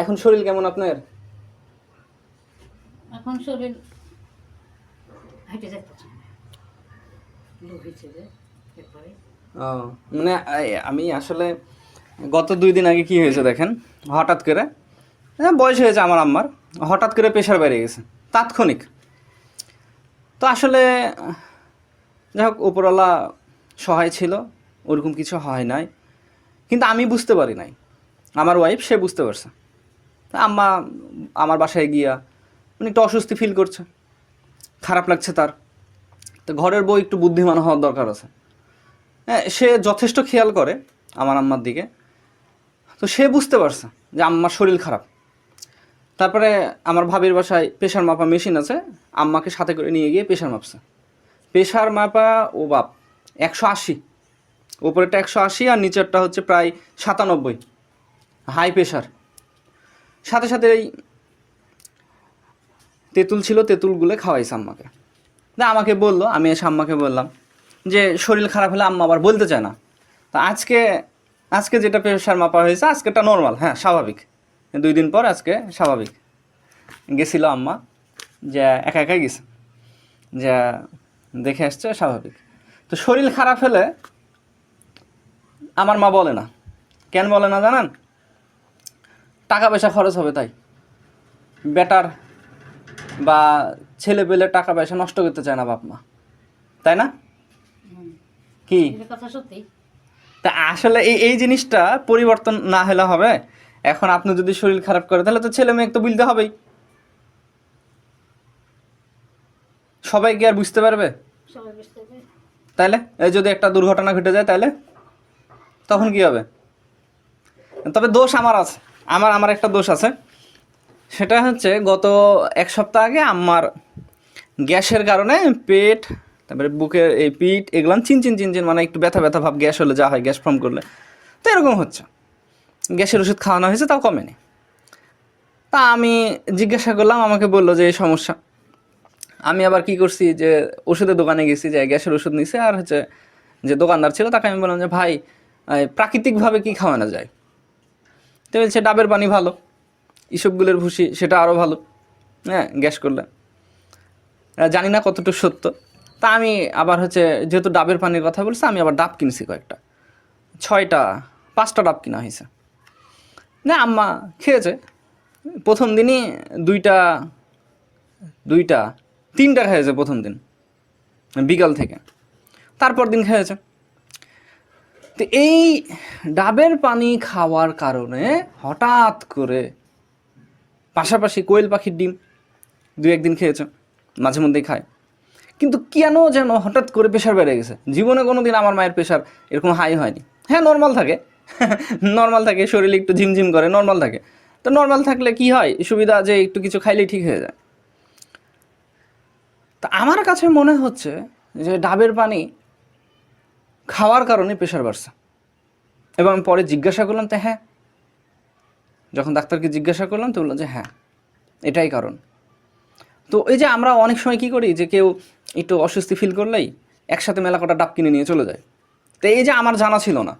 এখন শরীর কেমন আপনার? এখন শরীর হেঁটে যেতে পারছে না। লো হয়েছে যে একবারে ও মানে আমি আসলে গত দুই দিন আগে কি হয়েছে দেখেন? হঠাৎ করে বয়স হয়েছে আমার আম্মার হঠাৎ করে প্রেশার বেড়ে গেছে তাৎক্ষণিক। তো আসলে যাই হোক উপরওয়ালা সহায় ছিল ওরকম কিছু হয় নাই। কিন্তু আমি বুঝতে পারি নাই। আমার ওয়াইফ সে বুঝতে পারছে। আম্মা আমার বাসায় গিয়া উনি একটু অস্বস্তি ফিল করছে। খারাপ লাগছে তার। তো ঘরের বউ একটু বুদ্ধিমান হওয়ার দরকার আছে। হ্যাঁ সে যথেষ্ট খেয়াল করে আমার আম্মার দিকে। তো সে বুঝতে পারছে যে আম্মার শরীর খারাপ। তারপরে আমার ভাবির বাসায় প্রেশার মাপা মেশিন আছে। আম্মাকে সাথে করে নিয়ে গিয়ে প্রেশার মাপছে। প্রেশার মাপা, ও বাপ, একশো আশি। উপরেরটা একশো আশি আর নিচেরটা হচ্ছে প্রায় সাতানব্বই। High pressure. সাথে সাথে এই তেঁতুল ছিল, তেঁতুলগুলো খাওয়াইছে আম্মাকে। না আমাকে বলল, আমি এসে আম্মাকে বললাম যে, শরীর খারাপ হলে আম্মা আবার বলতে চায় না। তো আজকে আজকে যেটা প্রেশার মাপা হয়েছে আজকেটা নর্মাল হ্যাঁ স্বাভাবিক। দুই দিন পর আজকে স্বাভাবিক। গেছিল আম্মা যে, একা একাই গেছে। যা, দেখে আসছে স্বাভাবিক। তো শরীর খারাপ হলে আমার মা বলে না। কেন বলে না জানান? টাকা পয়সা খরচ হবে তাই। বেটার বা ছেলে পেলে টাকা পয়সা নষ্ট করতে চায় না বাপ মা। তাই না? কি? তা আসলে এই এই জিনিসটা পরিবর্তন না হলে হবে। এখন আপনি যদি শরীর খারাপ করে তাহলে তো ছেলে মেয়ে তো বুঝতে হবেই। সবাই কি আর বুঝতে পারবে? সবাই বুঝতে পারবে। তাইলে এই যদি একটা দুর্ঘটনা ঘটে যায় তাইলে? তখন কি হবে? তবে দোষ আমার আছে। আমার আমার একটা দোষ আছে। সেটা হচ্ছে গত এক সপ্তাহ আগে আমার গ্যাসের কারণে পেট, তারপরে বুকের এই পিঠ এগুলো চিনচিন চিনচিন মানে একটু ব্যথা ব্যথা ভাব গ্যাস হলে যা হয়, গ্যাস ফর্ম করলে। তো এরকম হচ্ছে। গ্যাসের ওষুধ খাওয়ানো হয়েছে, তাও কমেনি। তা আমি জিজ্ঞাসা করলাম, আমাকে বলল যে এই সমস্যা। আমি আবার কি করছি যে ওষুধের দোকানে গেছি, যে গ্যাসের ওষুধ নিছে, আর হচ্ছে যে দোকানদার ছিল, তাকে আমি বললাম যে ভাই প্রাকৃতিকভাবে কি খাওয়ানো যায়? তো বলছে ডাবের পানি ভালো। ইসবগুলের ভুসি, সেটা আরও ভালো। হ্যাঁ গ্যাস করলে। জানি না কতটুকু সত্য। তা আমি আবার হচ্ছে, যেহেতু ডাবের পানির কথা বলছে, আমি আবার ডাব কিনছি কয়েকটা। ছয়টা, পাঁচটা ডাব কিনা হয়েছে। না, আম্মা খেয়েছে। প্রথম দিনই দুইটা দুইটা, তিনটা খেয়েছে প্রথম দিন, বিকাল থেকে। তারপর দিন খেয়েছে। তো এই ডাবের পানি খাওয়ার কারণে হঠাৎ করে পাশাপাশি কোয়েল পাখির ডিম দু একদিন খেয়েছে, মাঝে মধ্যেই খায়। কিন্তু কেন যেন হঠাৎ করে প্রেশার বেড়ে গেছে? জীবনে কোনো দিন আমার মায়ের প্রেশার এরকম হাই হয়নি। হ্যাঁ নর্মাল থাকে। নর্মাল থাকে, শরীরে একটু ঝিমঝিম করে নর্মাল থাকে। তো নর্মাল থাকলে কি হয়? সুবিধা যে একটু কিছু খাইলেই ঠিক হয়ে যায়। তা আমার কাছে মনে হচ্ছে যে ডাবের পানি খাওয়ার কারণে প্রেশার বাড়ছে। এবং আমি পরে জিজ্ঞাসা করলাম, তো হ্যাঁ? যখন ডাক্তারকে জিজ্ঞাসা করলাম, তো বললাম যে হ্যাঁ এটাই কারণ। তো এই যে আমরা অনেক সময় কি করি যে, কেউ একটু অস্বস্তি ফিল করলেই একসাথে মেলা কটা ডাব কিনে নিয়ে চলে যায়। তো এই যে আমার জানা ছিল না,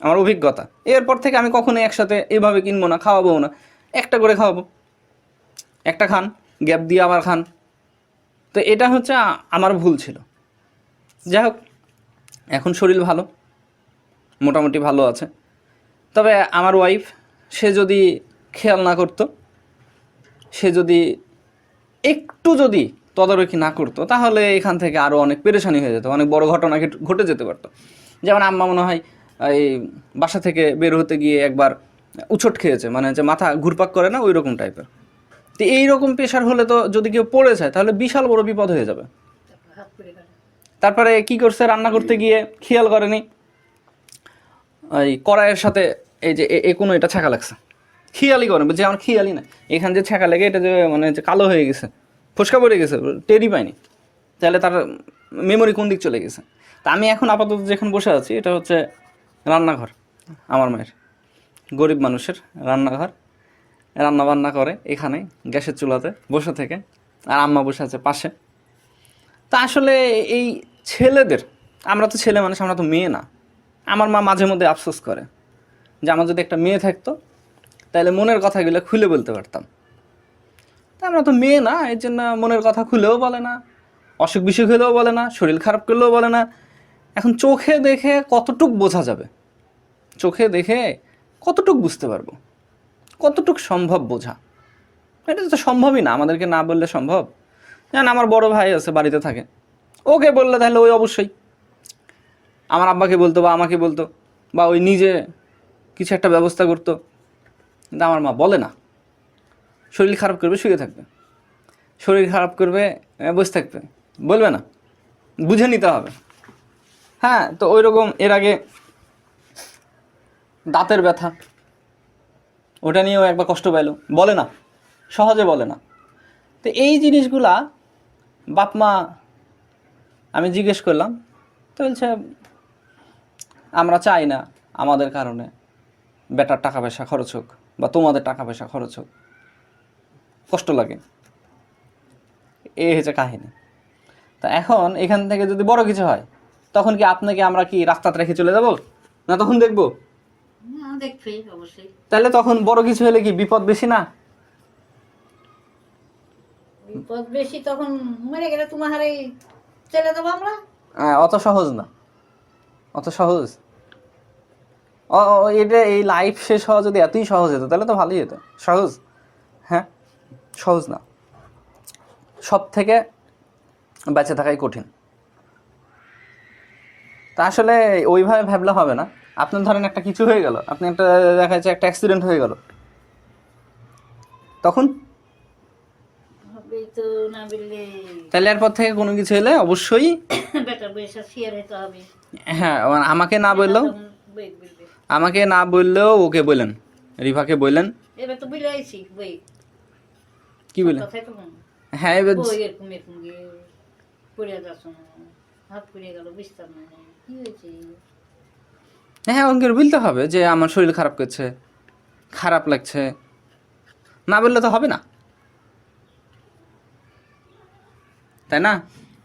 আমার অভিজ্ঞতা, এরপর থেকে আমি কখনোই একসাথে এভাবে কিনবো না খাওয়াবো না, একটা করে খাওয়াবো। একটা খান, গ্যাপ দিয়ে আবার খান। তো এটা হচ্ছে আমার ভুল ছিল। যাই হোক এখন শরীর ভালো, মোটামুটি ভালো আছে। তবে আমার ওয়াইফ সে যদি খেয়াল না করতো, সে যদি একটু যদি তদারকি না করতো, তাহলে এখান থেকে আরও অনেক পেরেশানি হয়ে যেত, অনেক বড় ঘটনা ঘট- যেতে পারতো। যেমন আম্মা মনে হয়, এই বাসা থেকে বের হতে গিয়ে একবার উছট খেয়েছে মানে যে মাথা ঘুরপাক করে না ওই রকম টাইপের তো এইরকম প্রেশার হলে তো যদি কেউ পড়ে যায়, তাহলে বিশাল বড় বিপদ হয়ে যাবে তারপর হাত পড়ে গেল তারপরে কি করছে? রান্না করতে গিয়ে খেয়াল করেনি। ওই কড়াইয়ের সাথে এই যে এ- কোনো এটা ছাকা লাগছে। খেয়ালই করে বলছে আমার খেয়ালই না এখানে যে ছাকা লেগে, এটা যে মানে যে কালো হয়ে গেছে, ফসকা পড়ে গেছে, টেরই পায়নি তাহলে তার মেমোরি কোন দিক চলে গেছে? তা আমি এখন আপাতত যেখানে বসে আছি, এটা হচ্ছে রান্নাঘর, আমার মায়ের। গরিব মানুষের রান্নাঘর। রান্না বান্না করে এখানে, গ্যাসের চুলাতে বসে থেকে। আর আম্মা বসে আছে পাশে। তা আসলে এই ছেলেদের, আমরা তো ছেলে মানুষ, আমরা তো মেয়ে না। আমার মা মাঝে মধ্যে আফসোস করে যে আমার যদি একটা মেয়ে থাকতো, তাহলে মনের কথাগুলো খুলে বলতে পারতাম। তা আমরা তো মেয়ে না, এর জন্য মনের কথা খুলেও বলে না, অসুখ বিসুখ হলেও বলে না, শরীর খারাপ করলেও বলে না। এখন চোখে দেখে কতটুক বোঝা যাবে? চোখে দেখে কতটুক বুঝতে পারব? কতটুক সম্ভব বোঝা? এটা তো সম্ভবই না, আমাদেরকে না বললে সম্ভব। জান, আমার বড় ভাই আছে, বাড়িতে থাকে। ওকে বললে তাহলে ওই অবশ্যই। আমার আব্বাকে বলতো বা আমাকে বলতো বা ওই নিজে কিছু একটা ব্যবস্থা করতো। কিন্তু আমার মা বলে না। শরীর খারাপ করবে, শুয়ে থাকবে। শরীর খারাপ করবে বসে থাকবে। বলবে না। বুঝে নিতে হবে। হ্যাঁ তো ওই রকম এর আগে দাঁতের ব্যথা। ওটা নিয়েও একবার কষ্ট পাইলো। বলে না। সহজে বলে না। তো এই জিনিসগুলা বাপ মা আমি জিজ্ঞেস করলাম তো বলছে আমরা চাই না আমাদের কারণে বেটার টাকা পয়সা খরচ হোক বা তোমাদের টাকা পয়সা খরচ হোক। কষ্ট লাগে। এ হচ্ছে কাহিনী। তা এখন এখান থেকে যদি বড় কিছু হয় তখন কি আপনাকে আমরা কি রাস্তাতে রেখে চলে যাব? না তখন দেখব? না দেখবি অবশ্যই। তাহলে তখন বড় কিছু হলে কি বিপদ বেশি না? বিপদ বেশি তখন মরে গেলে তোমার চলে দেবো আমরা? হ্যাঁ, অত সহজ না। অত সহজ। ও এটা এই লাইফ শেষ হওয়া যদি এতই সহজ হতো তাহলে তো ভালোই হতো। সহজ? হ্যাঁ সহজ না। সব থেকে বেঁচে থাকাই কঠিন। তা আসলে ওইভাবে ভাবলে হবে না। আপনার ধরেন একটা কিছু হয়ে গেল আপনি একটা দেখা যাচ্ছে একটা অ্যাক্সিডেন্ট হয়ে গেল। তখন তাহলে এরপর থেকে কোনো কিছু হলে অবশ্যই হ্যাঁ আমাকে না বললেও আমাকে না বললেও ওকে বললেন আইছি বই কি বলেন কথাই তো বল। হ্যাঁ এবার হ্যাঁ ওকে বলতে হবে যে আমার শরীর খারাপ করছে খারাপ লাগছে। না বললে তো হবে না। তাই না?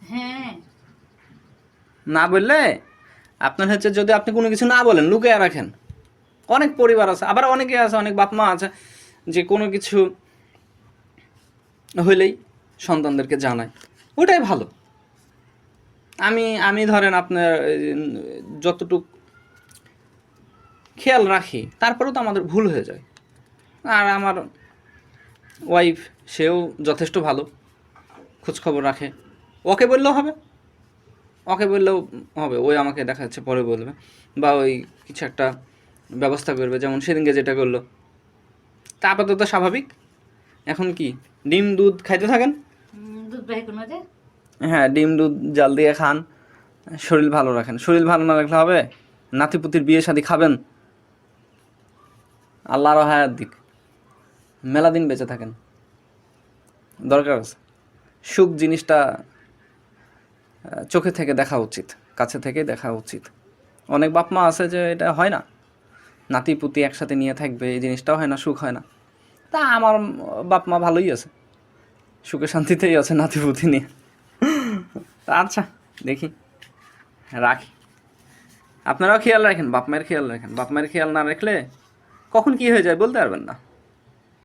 হ্যাঁ। না বললে? আপনার হচ্ছে যদি আপনি কোনো কিছু না বলেন লুকিয়ে রাখেন। অনেক পরিবার আছে আবার অনেকে আছে অনেক বাপ মা আছে যে কোনো কিছু হইলেই সন্তানদেরকে জানায়। ওটাই ভালো। আমি আমি ধরেন আপনার যতটুক খেয়াল রাখি তারপরেও তো আমাদের ভুল হয়ে যায়। আর আমার ওয়াইফ সেও যথেষ্ট ভালো। খোঁজখবর রাখে। ওকে বললেও হবে। ওকে বললেও হবে। ওই আমাকে দেখা যাচ্ছে পরে বলবে। বা ওই কিছু একটা ব্যবস্থা করবে যেমন সেদিনকে যেটা করল। তা আপাতত স্বাভাবিক। এখন কি ডিম দুধ খাইতে থাকেন? হ্যাঁ ডিম দুধ জাল দিয়ে খান। শরীর ভালো রাখেন। শরীর ভালো না রাখলে হবে? নাতিপুতির বিয়ে শাদি খাবেন? আল্লাহর হায়াত দিক। মেলা দিন বেঁচে থাকেন। দরকার আছে। সুখ জিনিসটা চোখে থেকে দেখা উচিত, কাছে থেকে দেখা উচিত। অনেক বাপ মা আছে যে এটা হয় না। নাতি পুতি একসাথে নিয়ে থাকবে, এই জিনিসটাও হয় না, সুখ হয় না। তা আমার বাপ মা ভালোই আছে। সুখে শান্তিতেই আছে নাতি পুতি নিয়ে। আচ্ছা দেখি। রাখি। আপনারাও খেয়াল রাখেন, বাপ মায়ের খেয়াল রাখেন। বাপ মায়ের খেয়াল না রাখলে কখন কি হয়ে যায় বলতে পারবেন না।